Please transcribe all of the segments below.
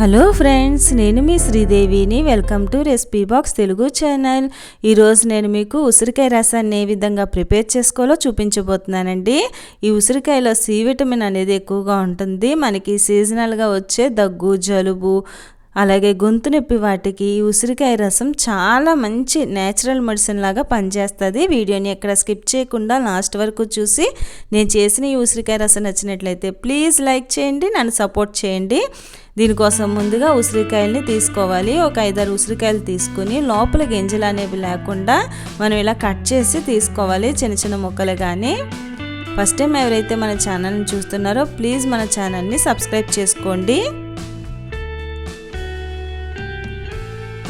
Hello friends నేను మీ శ్రీదేవిని. Welcome to recipe box Telugu channel. ఈరోజు నేను మీకు ఉసిరికాయ రసాన్ని ఏ విధంగా ప్రిపేర్ చేసుకోవాలో చూపించబోతున్నానండి. ఈ ఉసిరికాయలో సి విటమిన్ అనేది ఎక్కువగా ఉంటుంది. మనకి సీజనల్గా వచ్చే దగ్గు జలుబు అలాగే గొంతు నొప్పి వాటికి ఈ ఉసిరికాయ రసం చాలా మంచి నేచురల్ మెడిసిన్ లాగా పనిచేస్తుంది. వీడియోని ఎక్కడ స్కిప్ చేయకుండా లాస్ట్ వరకు చూసి నేను చేసిన ఈ ఉసిరికాయ రసం నచ్చినట్లయితే ప్లీజ్ లైక్ చేయండి నన్ను సపోర్ట్ చేయండి. దీనికోసం ముందుగా ఉసిరికాయల్ని తీసుకోవాలి. ఒక ఐదారు ఉసిరికాయలు తీసుకుని లోపల గింజలు అనేవి లేకుండా మనం ఇలా కట్ చేసి తీసుకోవాలి చిన్న చిన్న ముక్కలు కానీ ఫస్ట్ టైం ఎవరైతే మన ఛానల్ని చూస్తున్నారో ప్లీజ్ మన ఛానల్ని సబ్స్క్రైబ్ చేసుకోండి.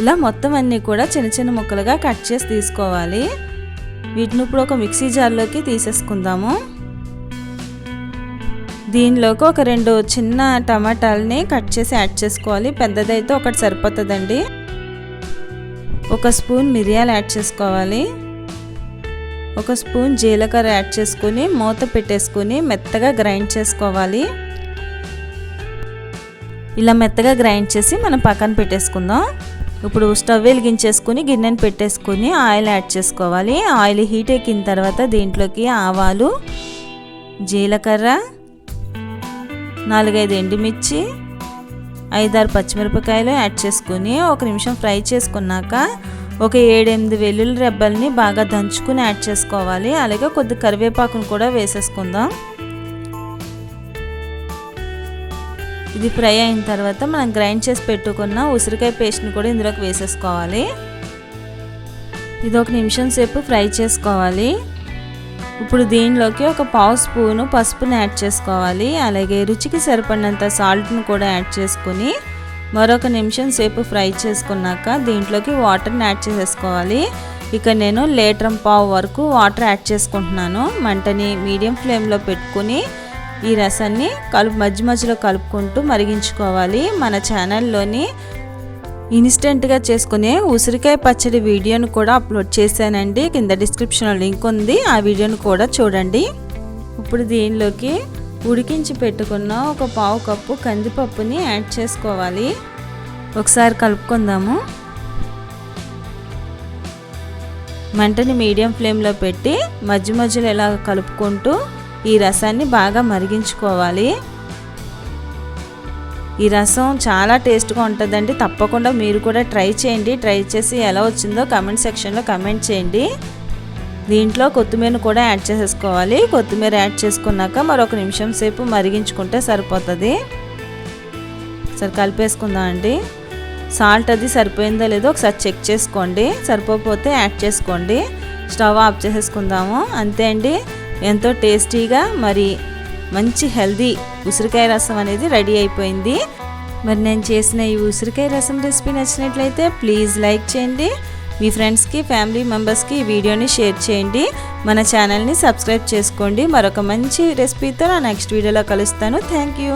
ఇలా మొత్తం అన్నీ కూడా చిన్న చిన్న ముక్కలుగా కట్ చేసి తీసుకోవాలి. వీటిని ఇప్పుడు ఒక మిక్సీ జార్లోకి తీసేసుకుందాము. దీనిలోకి ఒక రెండు చిన్న టమాటాలని కట్ చేసి యాడ్ చేసుకోవాలి. పెద్దదైతే ఒకటి సరిపోతుందండి. ఒక స్పూన్ మిరియాలు యాడ్ చేసుకోవాలి. ఒక స్పూన్ జీలకర్ర యాడ్ చేసుకుని మూత పెట్టేసుకుని మెత్తగా గ్రైండ్ చేసుకోవాలి. ఇలా మెత్తగా గ్రైండ్ చేసి మనం పక్కన పెట్టేసుకుందాం. ఇప్పుడు స్టవ్ వెలిగించేసుకుని గిన్నెని పెట్టేసుకుని ఆయిల్ యాడ్ చేసుకోవాలి. ఆయిల్ హీట్ ఎక్కిన తర్వాత దీంట్లోకి ఆవాలు జీలకర్ర నాలుగైదు ఎండుమిర్చి ఐదారు పచ్చిమిరపకాయలు యాడ్ చేసుకుని ఒక నిమిషం ఫ్రై చేసుకున్నాక ఒక ఏడెనిమిది వెల్లుల్లి రెబ్బల్ని బాగా దంచుకుని యాడ్ చేసుకోవాలి. అలాగే కొద్ది కరివేపాకును కూడా వేసేసుకుందాం. ఇది ఫ్రై అయిన తర్వాత మనం గ్రైండ్ చేసి పెట్టుకున్న ఉసిరికాయ పేస్ట్ని కూడా ఇందులోకి వేసేసుకోవాలి. ఇది ఒక నిమిషం సేపు ఫ్రై చేసుకోవాలి. ఇప్పుడు దీనిలోకి ఒక పావు స్పూను పసుపుని యాడ్ చేసుకోవాలి. అలాగే రుచికి సరిపడినంత సాల్ట్ని కూడా యాడ్ చేసుకుని మరొక నిమిషం సేపు ఫ్రై చేసుకున్నాక దీంట్లోకి వాటర్ని యాడ్ చేసేసుకోవాలి. ఇక నేను లీటర్ పావు వరకు వాటర్ యాడ్ చేసుకుంటున్నాను. మంటని మీడియం ఫ్లేమ్లో పెట్టుకుని ఈ రసాన్ని కలుపు మధ్య మధ్యలో కలుపుకుంటూ మరిగించుకోవాలి. మన ఛానల్లోని ఇన్స్టెంట్గా చేసుకునే ఉసిరికాయ పచ్చడి వీడియోను కూడా అప్లోడ్ చేశానండి. కింద డిస్క్రిప్షన్లో లింక్ ఉంది. ఆ వీడియోను కూడా చూడండి. ఇప్పుడు దీనిలోకి ఉడికించి పెట్టుకున్న ఒక పావు కప్పు కందిపప్పుని యాడ్ చేసుకోవాలి. ఒకసారి కలుపుకుందాము. మంటని మీడియం ఫ్లేమ్లో పెట్టి మధ్య మధ్యలో ఇలా కలుపుకుంటూ ఈ రసాన్ని బాగా మరిగించుకోవాలి. ఈ రసం చాలా టేస్ట్గా ఉంటుందండి. తప్పకుండా మీరు కూడా ట్రై చేయండి. ట్రై చేసి ఎలా వచ్చిందో కమెంట్ సెక్షన్లో కమెంట్ చేయండి. దీంట్లో కొత్తిమీరను కూడా యాడ్ చేసేసుకోవాలి. కొత్తిమీర యాడ్ చేసుకున్నాక మరొక నిమిషం సేపు మరిగించుకుంటే సరిపోతుంది. సరే కలిపేసుకుందాం అండి. సాల్ట్ అది సరిపోయిందో లేదో ఒకసారి చెక్ చేసుకోండి. సరిపోతే యాడ్ చేసుకోండి. స్టవ్ ఆఫ్ చేసేసుకుందాము. అంతే అండి. ఎంతో టేస్టీగా మరి మంచి హెల్దీ ఉసిరికాయ రసం అనేది రెడీ అయిపోయింది. మరి నేను చేసిన ఈ ఉసిరికాయ రసం రెసిపీ నచ్చినట్లయితే ప్లీజ్ లైక్ చేయండి. మీ ఫ్రెండ్స్కి ఫ్యామిలీ మెంబర్స్కి ఈ వీడియోని షేర్ చేయండి. మన ఛానల్ని సబ్స్క్రైబ్ చేసుకోండి. మరొక మంచి రెసిపీతో నా నెక్స్ట్ వీడియోలో కలుస్తాను. Thank you